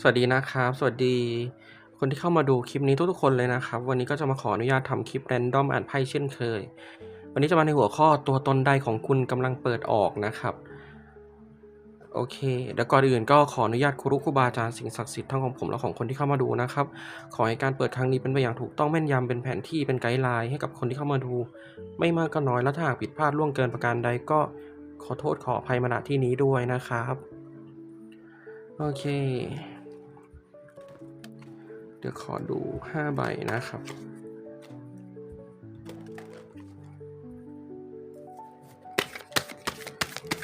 สวัสดีนะครับ สวัสดีคนที่เข้ามาดูคลิปนี้ทุกๆคนเลยนะครับ วันนี้ก็จะมาขออนุญาตทำคลิปแรนดอมอ่านไพ่เช่นเคย วันนี้จะมาในหัวข้อตัวตนใดของคุณกำลังเปิดออกนะครับ โอเคเดี๋ยวก่อนอื่นก็ขออนุญาตครูครูบาอาจารย์สิ่งศักดิ์สิทธิ์ทั้งของผมและของคนที่เข้ามาดูนะครับ ขอให้การเปิดครั้งนี้เป็นไปอย่างถูกต้องแม่นยำเป็นแผนที่เป็นไกด์ไลน์ให้กับคนที่เข้ามาดู ไม่มากก็น้อยแล้วถ้าหากผิดพลาดล่วงเกินประการใดก็ขอโทษขออภัยมาณที่นี้ด้วยนะครับ โอเค เดี๋ยวขอดู 5 ใบนะครับ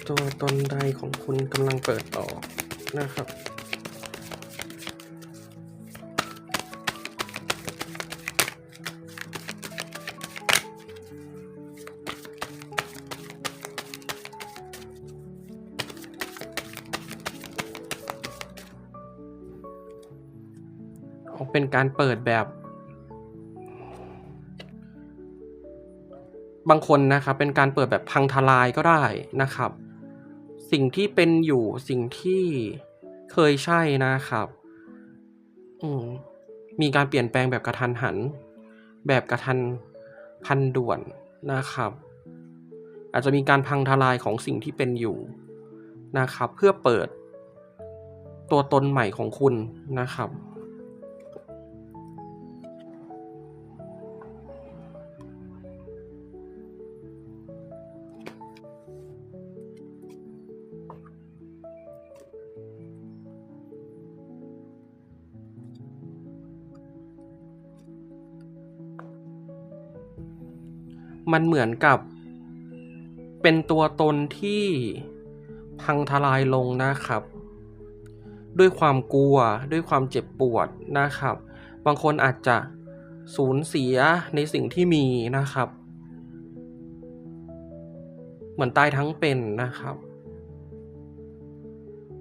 ตัวตนใดของคุณกำลังเปิดออกนะครับ เป็นการเปิดแบบ บางคนนะครับเป็นการเปิดแบบพังทลายก็ได้นะครับ สิ่งที่เป็นอยู่สิ่งที่เคยใช่นะครับอืมมีการเปลี่ยนแปลงแบบกระทันหัน แบบกระทันพันด่วนนะครับ อาจจะมีการพังทลายของสิ่งที่เป็นอยู่นะครับ เพื่อเปิดตัวตนใหม่ของคุณนะครับ มันเหมือนกับ เป็นตัวตนที่พังทลายลงนะครับ ด้วยความกลัวด้วยความเจ็บปวดนะครับ บางคนอาจจะสูญเสียในสิ่งที่มีนะครับ เหมือนตายทั้งเป็นนะครับ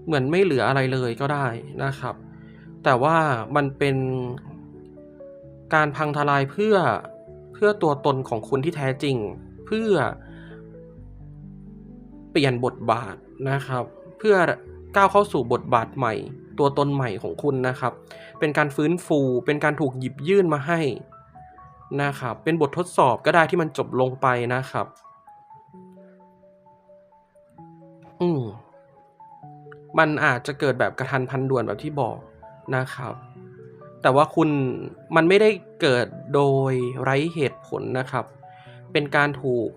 เหมือนไม่เหลืออะไรเลยก็ได้นะครับ แต่ว่ามันเป็นการพังทลายเพื่อ เพื่อตัวตนของคุณที่แท้จริง เพื่อเปลี่ยนบทบาทนะครับ เพื่อก้าวเข้าสู่บทบาทใหม่ ตัวตนใหม่ของคุณนะครับ เป็นการฟื้นฟู เป็นการถูกหยิบยื่นมาให้นะครับ เป็นบททดสอบก็ได้ที่มันจบลงไปนะครับ อืมมันอาจจะเกิดแบบกระทันพันด่วนแบบที่บอกนะครับ แต่ว่าคุณมันไม่ได้เกิดโดยไร้เหตุผลนะครับ เป็นการถูก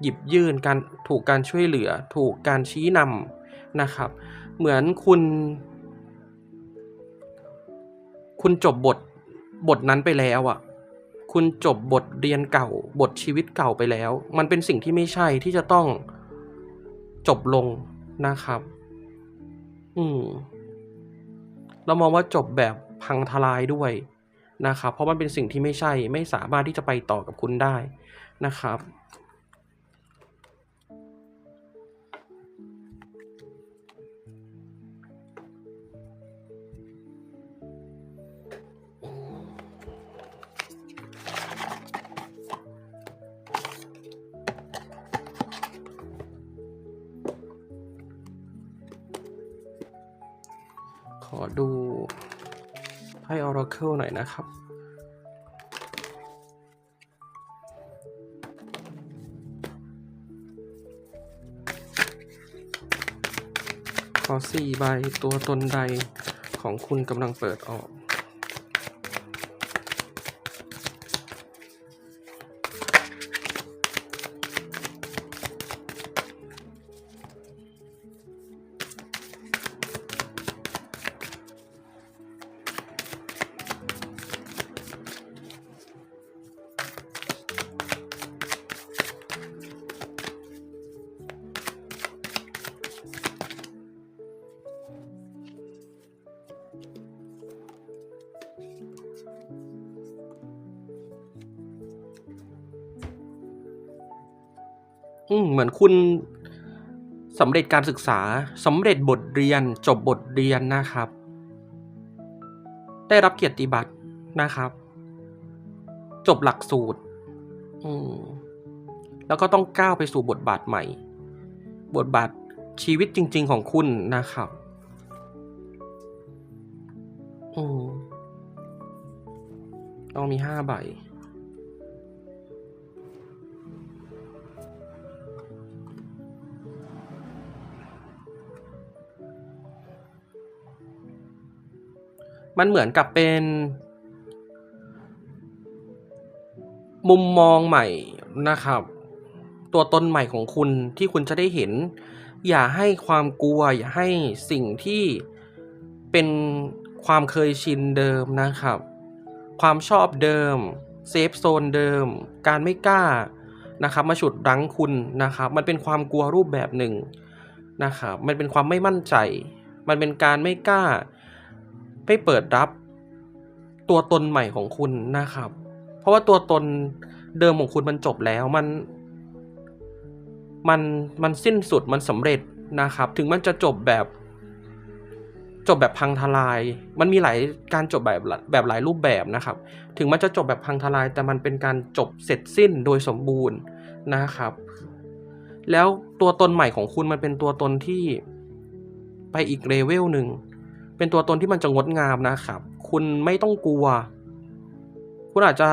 หยิบยื่นการถูกการช่วยเหลือ ถูกการชี้นำนะครับ เหมือนคุณ คุณจบบทบทนั้นไปแล้วอะ คุณจบบทเรียนเก่า บทชีวิตเก่าไปแล้ว มันเป็นสิ่งที่ไม่ใช่ที่จะต้องจบลงนะครับ อืม เรามองว่าจบแบบ พังทลายด้วยนะครับเพราะมันเป็นสิ่งที่ไม่ใช่ไม่สามารถที่จะไปต่อกับคุณได้นะครับขอดู พ่ Oracle หน่อยนะครับ ขอสี่ใบตัวตนใดของคุณกำลังเปิดออก อืมเหมือนคุณสำเร็จการศึกษาสำเร็จบทเรียนจบบทเรียนนะครับ ได้รับเกียรติบัตรนะครับ จบหลักสูตร อืมแล้วก็ต้องก้าวไปสู่บทบาทใหม่ บทบาทชีวิตจริง ๆ ของคุณนะครับอืมต้องมีห้าใบ มันเหมือนกับเป็น มุมมองใหม่นะครับ ตัวตนใหม่ของคุณที่คุณจะได้เห็น อย่าให้ความกลัว อย่าให้สิ่งที่เป็นความเคยชินเดิมนะครับ ความชอบเดิมเซฟโซนเดิม การไม่กล้านะครับมาฉุดรั้งคุณนะครับ มันเป็นความกลัวรูปแบบหนึ่งนะครับ มันเป็นความไม่มั่นใจ มันเป็นการไม่กล้า ไม่เปิดรับตัวตนใหม่ของคุณนะครับ เพราะว่าตัวตนเดิมของคุณมันจบแล้วมัน มันมันสิ้นสุดมันสำเร็จนะครับ ถึงมันจะจบแบบ จบแบบพังทลาย มันมีหลายการจบแบบแบบหลายรูปแบบนะครับ ถึงมันจะจบแบบพังทลาย แต่มันเป็นการจบเสร็จสิ้นโดยสมบูรณ์นะครับ แล้วตัวตนใหม่ของคุณมันเป็นตัวตนที่ไปอีกเลเวลหนึ่ง เป็นตัวตนที่มันจะงดงามนะครับ คุณไม่ต้องกลัว คุณอาจจะ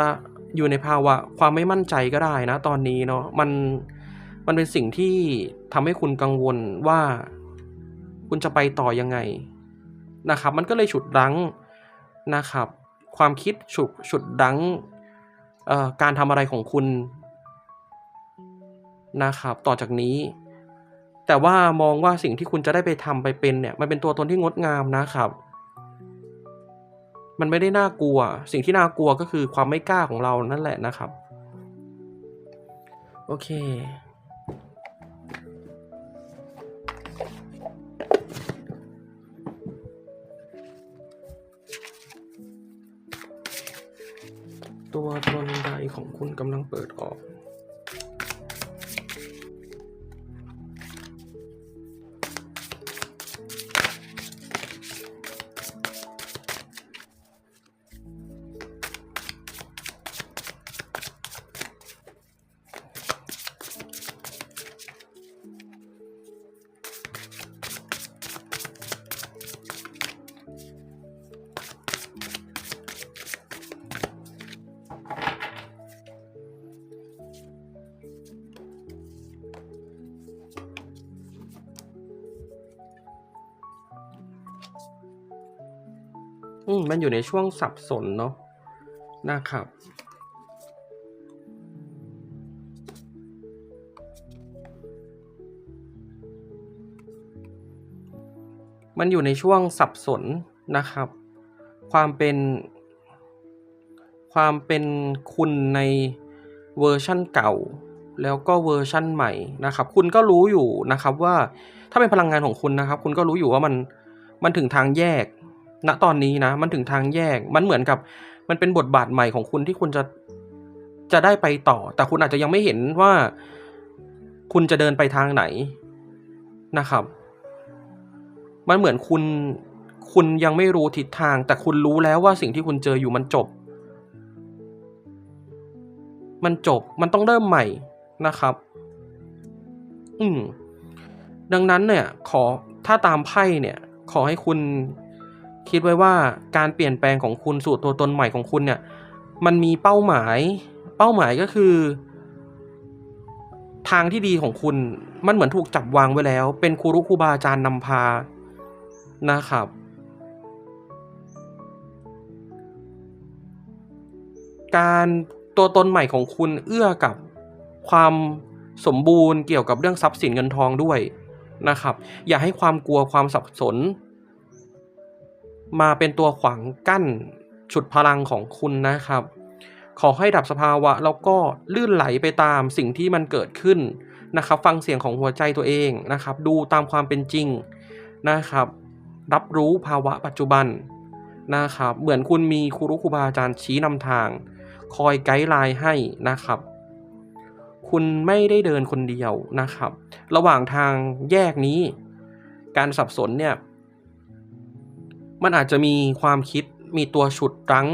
อยู่ในภาวะความไม่มั่นใจก็ได้นะ ตอนนี้เนาะมันมันเป็นสิ่งที่ทำให้คุณกังวลว่า คุณจะไปต่อยังไงนะครับ มันก็เลยฉุดรั้งนะครับ ความคิดฉุดฉุดรั้งเอ่อการทำอะไรของคุณนะครับ ต่อจากนี้ แต่ว่ามองว่าสิ่งที่คุณจะได้ไปทำไปเป็นเนี่ยมันเป็นตัวตนที่งดงามนะครับ มันไม่ได้น่ากลัว สิ่งที่น่ากลัวก็คือความไม่กล้าของเรานั่นแหละนะครับ โอเคตัวตนใดของคุณกำลังเปิดออก อืมมันอยู่ในช่วงสับสนเนาะนะครับ มันอยู่ในช่วงสับสนนะครับ ความเป็น ความเป็นคุณในเวอร์ชั่นเก่า แล้วก็เวอร์ชั่นใหม่นะครับ คุณก็รู้อยู่นะครับว่าถ้าเป็นพลังงานของคุณนะครับ คุณก็รู้อยู่ว่ามันมันถึงทางแยก ณตอนนี้นะ มันถึงทางแยก มันเหมือนกับ มันเป็นบทบาทใหม่ของคุณที่คุณจะจะได้ไปต่อ แต่คุณอาจจะยังไม่เห็นว่าคุณจะเดินไปทางไหนนะครับ มันเหมือนคุณคุณยังไม่รู้ทิศทาง แต่คุณรู้แล้วว่าสิ่งที่คุณเจออยู่มันจบ มันจบมันต้องเริ่มใหม่นะครับ อืมดังนั้นเนี่ย ขอถ้าตามไพ่เนี่ย ขอให้คุณ คิดไว้ว่าการเปลี่ยนแปลงของคุณสู่ตัวตนใหม่ของคุณเนี่ย มันมีเป้าหมาย เป้าหมายก็คือ ทางที่ดีของคุณมันเหมือนถูกจับวางไว้แล้ว เป็นครูรุครูบาอาจารย์นำพานะครับ การตัวตนใหม่ของคุณเอื้อกับความสมบูรณ์เกี่ยวกับเรื่องทรัพย์สินเงินทองด้วยนะครับ อย่าให้ความกลัวความสับสน มาเป็นตัวขวางกั้นฉุดพลังของคุณนะครับ ขอให้ดับสภาวะแล้วก็ลื่นไหลไปตามสิ่งที่มันเกิดขึ้นนะครับ ฟังเสียงของหัวใจตัวเองนะครับ ดูตามความเป็นจริงนะครับ รับรู้ภาวะปัจจุบันนะครับ เหมือนคุณมีครูรุครูบาอาจารย์ชี้นำทาง คอยไกด์ไลน์ให้นะครับ คุณไม่ได้เดินคนเดียวนะครับ ระหว่างทางแยกนี้ การสับสนเนี่ย มันอาจจะมีความคิดมีตัวฉุดรั้ง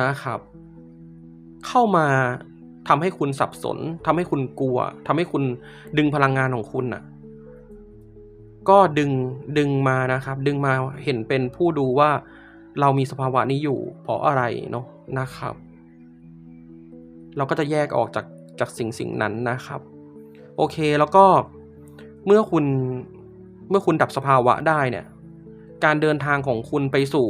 นะครับ เข้ามาทำให้คุณสับสนทำให้คุณกลัวทำให้คุณดึงพลังงานของคุณน่ะ ก็ดึงดึงมานะครับ ดึงมาเห็นเป็นผู้ดูว่าเรามีสภาวะนี้อยู่เพราะอะไรเนาะนะครับ เราก็จะแยกออกจากจากสิ่งสิ่งนั้นนะครับ โอเคแล้วก็เมื่อคุณเมื่อคุณดับสภาวะได้เนี่ย การเดินทางของคุณไปสู่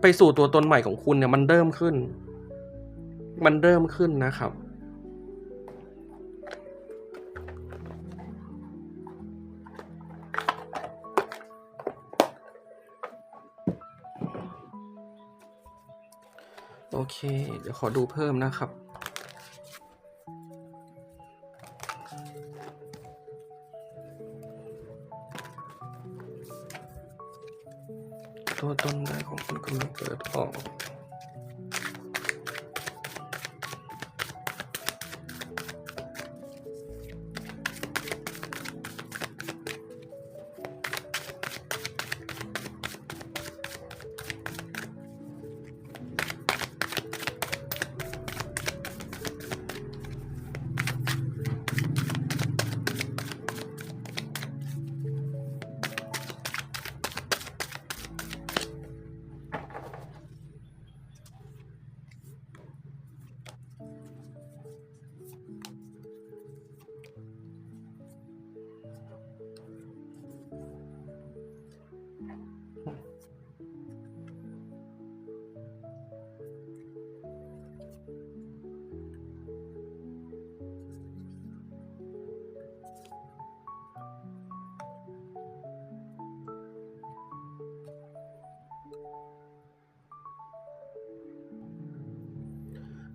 ไปสู่ตัวตนใหม่ของคุณเนี่ยมันเริ่มขึ้น มันเริ่มขึ้นนะครับโอเค เดี๋ยวขอดูเพิ่มนะครับ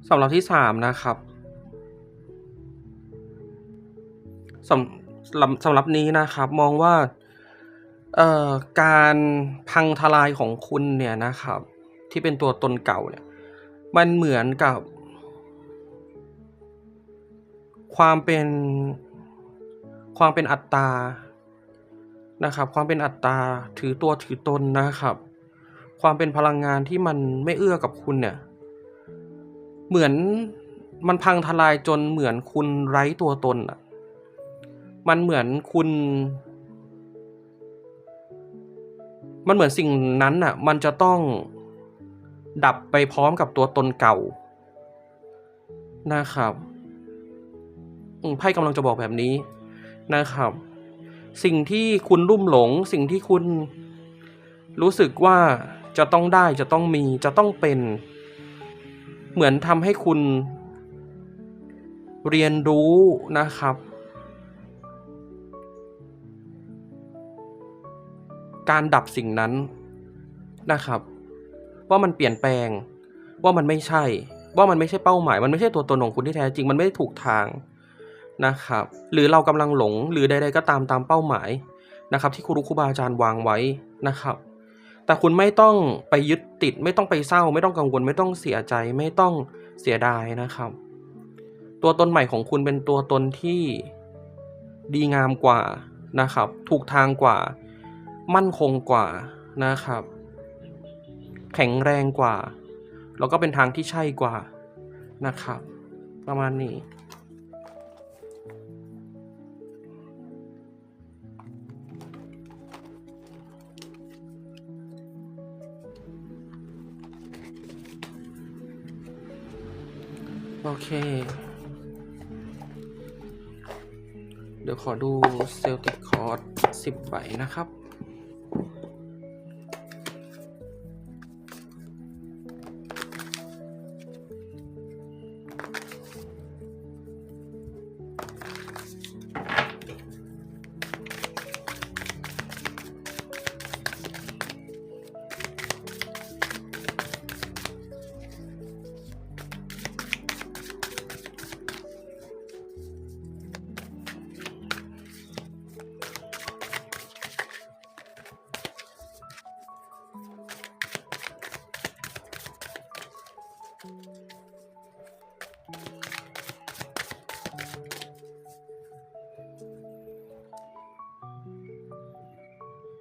สำหรับที่สามนะครับสำสำหรับสำหรับนี้นะครับมองว่าเอ่อการพังทลายของคุณเนี่ยนะครับ ที่เป็นตัวตนเก่าเนี่ยมันเหมือนกับ ความเป็นความเป็นอัตตานะครับ ความเป็นอัตตาถือตัวถือตนนะครับ ความเป็นพลังงานที่มันไม่เอื้อกับคุณเนี่ย เหมือนมันพังทลายจนเหมือนคุณไร้ตัวตนอะมันเหมือนคุณ มันเหมือนสิ่งนั้นอะมันจะต้องดับไปพร้อมกับตัวตนเก่า นะครับไพ่กำลังจะบอกแบบนี้นะครับ สิ่งที่คุณรุ่มหลง สิ่งที่คุณรู้สึกว่าจะต้องได้จะต้องมีจะต้องเป็น เหมือนทำให้คุณเรียนรู้นะครับ การดับสิ่งนั้นนะครับ ว่ามันเปลี่ยนแปลง ว่ามันไม่ใช่ ว่ามันไม่ใช่เป้าหมาย มันไม่ใช่ตัวตนของคุณที่แท้จริง มันไม่ได้ถูกทางนะครับ หรือเรากำลังหลงหรือใดๆก็ตามตามเป้าหมายนะครับ ที่ครูครูบาอาจารย์วางไว้นะครับ แต่คุณไม่ต้องไปยึดติด ไม่ต้องไปเศร้า ไม่ต้องกังวล ไม่ต้องเสียใจ ไม่ต้องเสียดายนะครับ ตัวตนใหม่ของคุณเป็นตัวตนที่ดีงามกว่านะครับ ถูกทางกว่า มั่นคงกว่านะครับ แข็งแรงกว่า แล้วก็เป็นทางที่ใช่กว่านะครับ ประมาณนี้ โอเค เดี๋ยวขอดูเซลติกคอร์ดสิบใบนะครับ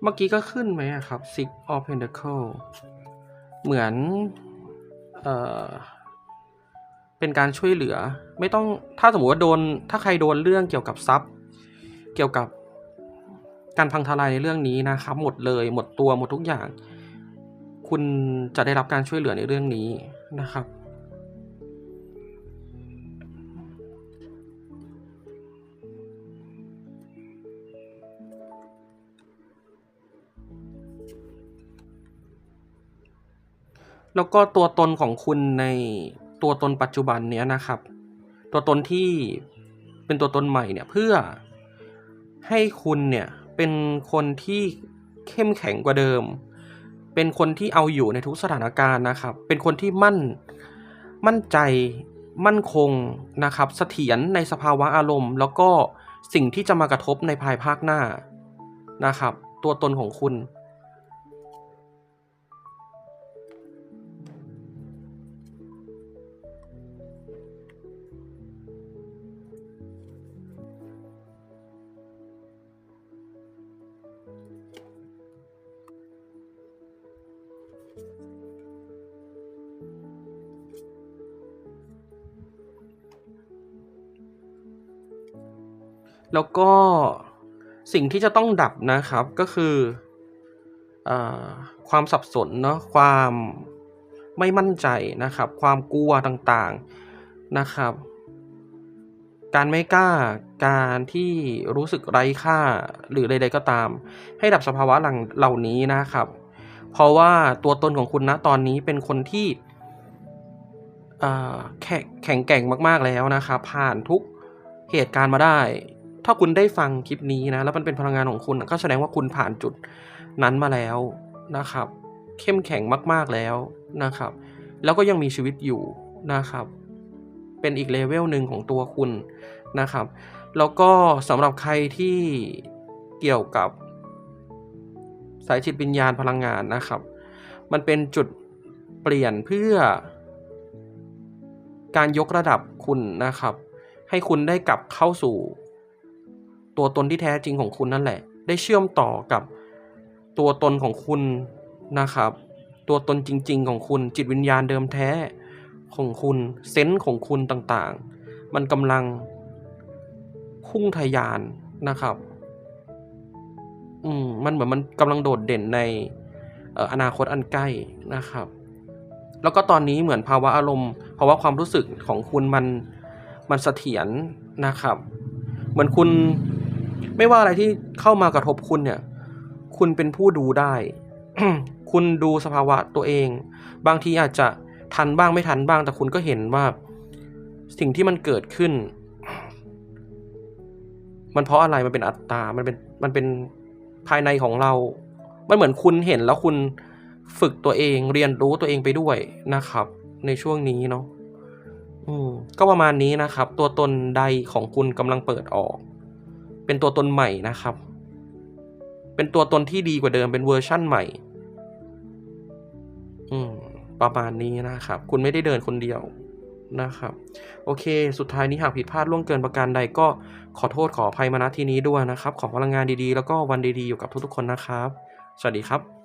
เมื่อกี้ก็ขึ้นไหมครับ Six of Pentacle เหมือนเออเป็นการช่วยเหลือ ไม่ต้องถ้าสมมติว่าโดน ถ้าใครโดนเรื่องเกี่ยวกับทรัพย์ เกี่ยวกับการพังทลายในเรื่องนี้นะครับ หมดเลยหมดตัวหมดทุกอย่าง คุณจะได้รับการช่วยเหลือในเรื่องนี้นะครับ แล้วก็ตัวตนของคุณในตัวตนปัจจุบันเนี้ยนะครับ ตัวตนที่เป็นตัวตนใหม่เนี่ยเพื่อให้คุณเนี่ยเป็นคนที่เข้มแข็งกว่าเดิม เป็นคนที่เอาอยู่ในทุกสถานการณ์นะครับ เป็นคนที่มั่นมั่นใจมั่นคงนะครับเสถียรในสภาวะอารมณ์ แล้วก็สิ่งที่จะมากระทบในภายภาคหน้านะครับ ตัวตนของคุณ แล้วก็สิ่งที่จะต้องดับนะครับก็คืออความสับสนเนาะความไม่มั่นใจนะครับ ความกลัวต่างๆนะครับ การไม่กล้าการที่รู้สึกไร้ค่าหรือใดๆก็ตาม ให้ดับสภาวะหลังเหล่านี้นะครับ เพราะว่าตัวตนของคุณนะตอนนี้เป็นคนที่แข็งแข็งแกร่งมาก ๆแล้วนะครับ ผ่านทุกเหตุการณ์มาได้ ถ้าคุณได้ฟังคลิปนี้นะ แล้วมันเป็นพลังงานของคุณก็แสดงว่าคุณผ่านจุดนั้นมาแล้วนะครับ เข้มแข็งมากๆแล้วนะครับ แล้วก็ยังมีชีวิตอยู่นะครับ เป็นอีกเลเวลหนึ่งของตัวคุณนะครับ แล้วก็สำหรับใครที่เกี่ยวกับสายจิตวิญญาณพลังงานนะครับ มันเป็นจุดเปลี่ยนเพื่อ การยกระดับคุณนะครับ ให้คุณได้กลับเข้าสู่ ตัวตนที่แท้จริงของคุณนั่นแหละ ได้เชื่อมต่อกับตัวตนของคุณนะครับ ตัวตนจริง ๆ ของคุณจิตวิญญาณเดิมแท้ของคุณเซนส์ของคุณต่างๆ มันกำลังพุ่งทยานนะครับ อืมมันเหมือนมันกำลังโดดเด่นในเอ่ออนาคตอันใกล้นะครับ แล้วก็ตอนนี้เหมือนภาวะอารมณ์ภาวะความรู้สึกของคุณมันมันเสถียรนะครับ เหมือนคุณ ไม่ว่าอะไรที่เข้ามากระทบคุณเนี่ย คุณเป็นผู้ดูได้ คุณดูสภาวะตัวเอง บางทีอาจจะทันบ้างไม่ทันบ้าง แต่คุณก็เห็นว่า สิ่งที่มันเกิดขึ้น มันเพราะอะไรมันเป็นอัตตา มันเป็นมันเป็นภายในของเรา มันเหมือนคุณเห็นแล้วคุณฝึกตัวเองเรียนรู้ตัวเองไปด้วยนะครับ ในช่วงนี้เนาะก็ประมาณนี้นะครับ ตัวตนใดของคุณกำลังเปิดออก เป็นตัวตนใหม่นะครับ เป็นตัวตนที่ดีกว่าเดิมเป็นเวอร์ชั่นใหม่ อืม ประมาณนี้นะครับ คุณไม่ได้เดินคนเดียวนะครับ โอเค สุดท้ายนี้หากผิดพลาดล่วงเกินประการใดก็ขอโทษขออภัยมาณที่นี้ด้วยนะครับ ขอพลังงานดีๆ แล้วก็วันดีๆ อยู่กับทุกๆคนนะครับ สวัสดีครับ